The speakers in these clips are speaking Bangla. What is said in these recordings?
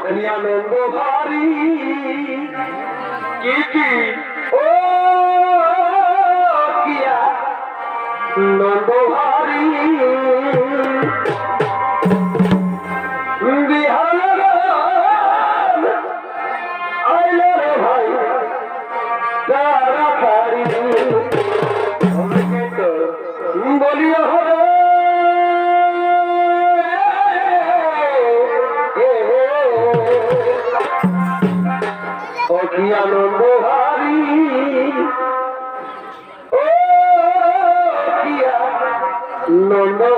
সুখী আনন্দ ভারী। কি কি? ও কিয়া? নন্দ ভারী। no, no.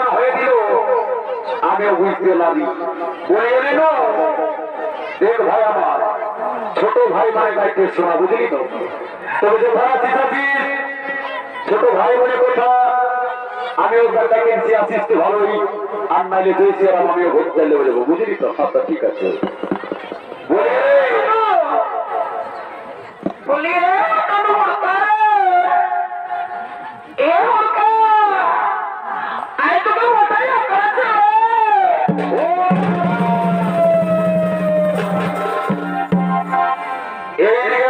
দিয়ে হয়ে দিল আমিও বুঝতে লাগি বলে এলি না দেখ ভাই আমার, ছোট ভাই মানে গাইতে শোনা, বুঝলি তো? তবে যে ভাড়া চিন্তাছিস ছোট ভাই বলে, কথা? আসিস তো ভালোই। আর নাইলে দিয়েছি আর আমিও ভোট চাইলে বলে বুঝলি তো? আচ্ছা ঠিক আছে।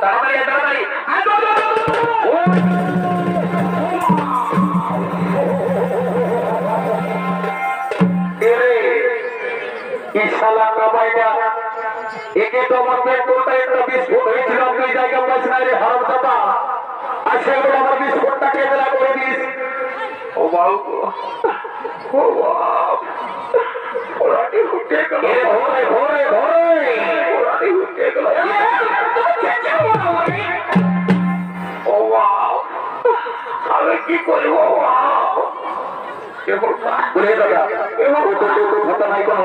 তাড়াতাড়ি তাড়াতাড়ি। ইনশাআল্লাহ কাবাইয়া একে তো আমাদের কোটায় একটা বিস্কুট হয়েছিল ওই জায়গা পৌঁছায় রে, হারাম দাদা আর সেগুলো আমার বিস্কুটটা কেবলা করে দিস ও বাবু। ও বাবু। ঘোড়াটি উঠে গেল ঘোড়ে ঘোড়ে ঘোড়ে ঘোড়াটি উঠে গেল আমি কি করব বলে দাদা এভাবে তো ঘটনায় কোনো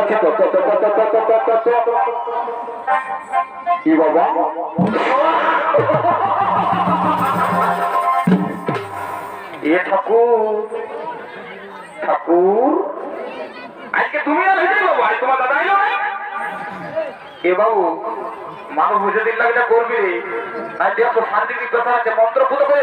দুঃখিত কি বাবা এ ঠাকুর ঠাকুর আজকে তুমি আর হেঁটে বাবু আজ তোমার দাদা এলো এ বাবু মানুষ বুঝে দিল এটা করবি রে আর যেহেতু শান্তি কথা আছে মন্ত্র ফুটো করে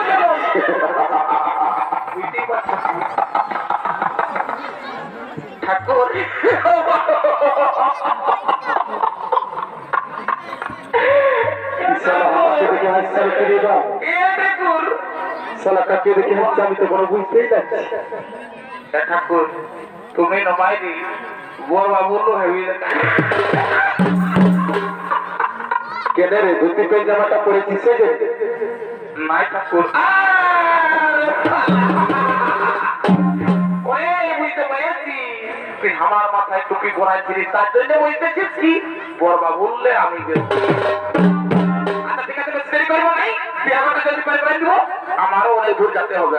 কাকে দেখে হচ্ছে আমি তো কোনো বুঝতেই পারছি। এ ঠাকুর তুমি নমাইদি বোর বাবুর হেবি। কেন রে ধুতি পেন জামাটা পরেছি সে যে? নাই ঠাকুর। আমার মাথায় টুপি পরাইছিলি তার জন্য বলতেছিস কি বরবা বললে আমি বেশ আচ্ছা ঠিক আছে দেরি করব আমারও অনেক দূর যেতে হবে।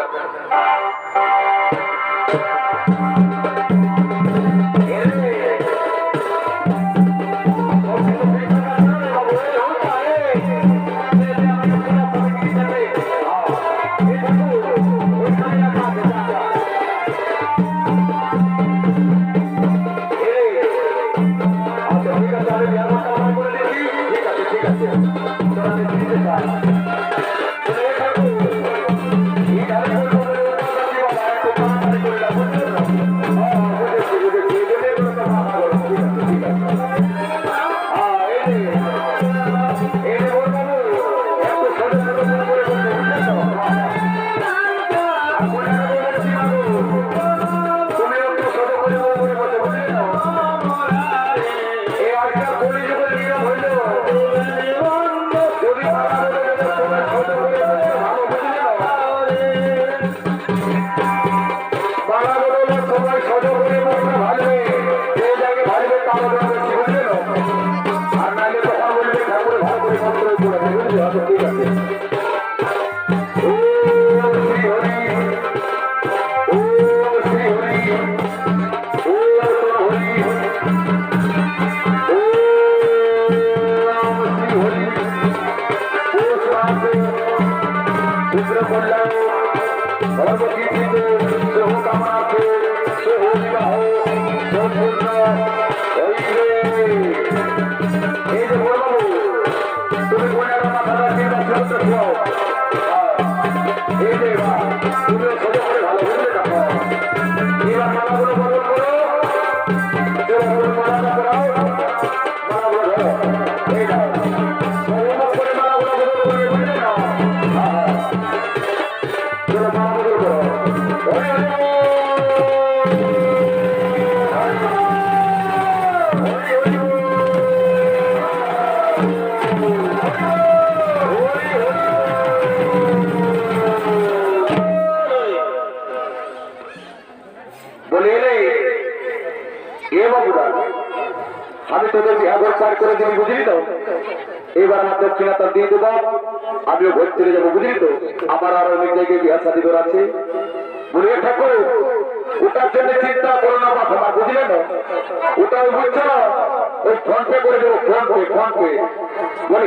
বলে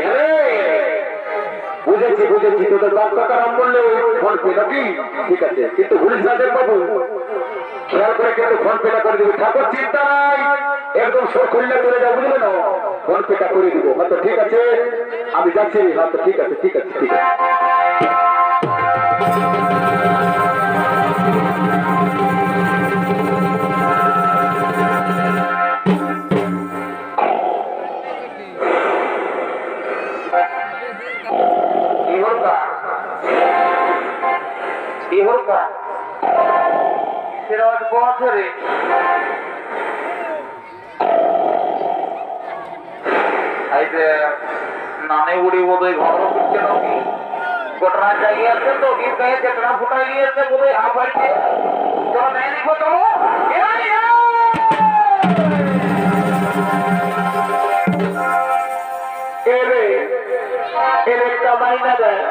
হ্যাঁ বুঝেছি বুঝেছি, তোদের টাকা কিন্তু ভুলিস না কিন্তু ফোন পেটা করে দিবি। ঠাকুর, চিন্তা নাই। একদম সব খুললে চলে যাও বুঝলে না ফোন পেটা করে দিব? হয়তো ঠিক আছে, আমি যাচ্ছি। হয়তো ঠিক আছে ঠিক আছে ঠিক আছে। একটা মাইনা দেয়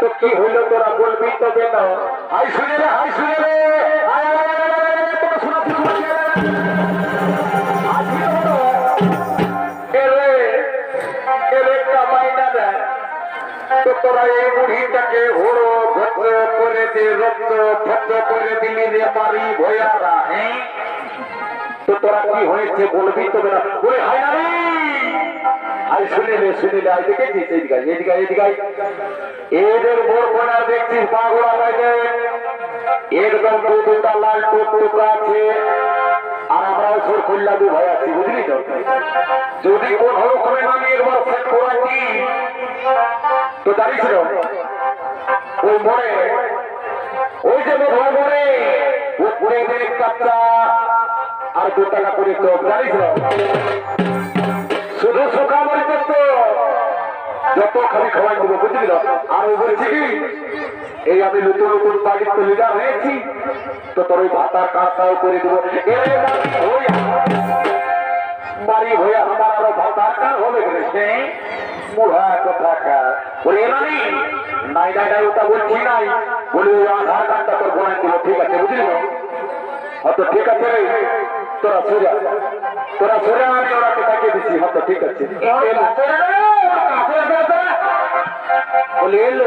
তো কি হইল তোরা বলবি তো রে তোরা এই বুড়িটাকে হড়ো ভদ্র করে দে রক্ত ভদ্র করে দিলি রে মারি ভয়ারা হ্যাঁ তো তোরা কি হয়েছে বলবি তো বেটা ওরে হাই না রে আই শুনিলে শুনিলে আয়, এইদিকে আয়, এইদিকে আয়। এদের বোর কোনা দেখছিস পাগলা বাইরে একদম দু দুটা লাল টুক আছে। আর আমরাও সুর খুললা দু বুঝলি তো? যদি কোন রকমে আমি একবার সেট দাঁড়িয়েছিল ওই মোড়ে ওই যে ও এদের কাপড়া আর দু টাকা করে তো জানিস শুধু সুখা মরিতে তো যত খালি খাওয়াই দেবো, বুঝলি না আর ও বলছি কি, এই আমি নতুন নতুন বাড়ির তো লিডার হয়েছি, তো তোর ওই ভাতার কাজটাও করে দেবো। বাড়ি আরও ভাতার কাজ হবে রে মুড়া কথা কাজ নাই নাই নাই, ওটা বলছি নাই। বলি, ওই আধার তোর বোনাই ঠিক আছে, বুঝলি না হয়তো ঠিক আছে তোরা সোজা তোরা সোজা আমি ওরাকে তাকিয়ে দিচ্ছি হয়তো ঠিক আছে। বলি এলো।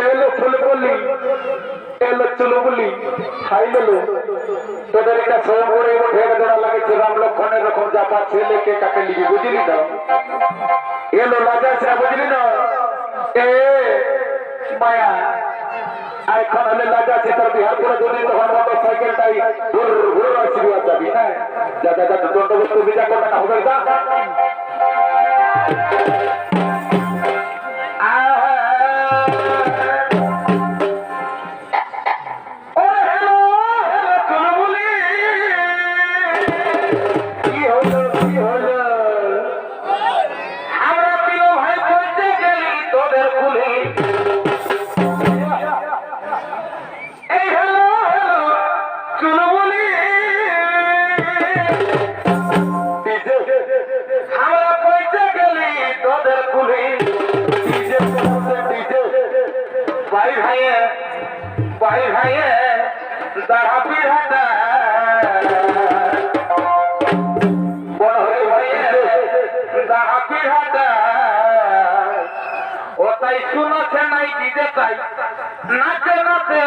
এলো ফুল বলি এলো চুলো বলি খাই গেল তোদের একটা স্বয়ং করে ঢের দেওয়া লাগেছে রাম লক্ষণের রকম চাপা ছেলেকে কাকে লিখি বুঝলি না এলো লাগাছে বুঝলি না এ মায়া। এখন হলে লাগাছে তোর বিহার করে ধরে তখন মোটর সাইকেলটাই ঘুর ঘুর আসবি যাবি হ্যাঁ যা যা যা দণ্ডবস্তু বিচার করবে না হবে যা দিতে চাই। নাচে নাচে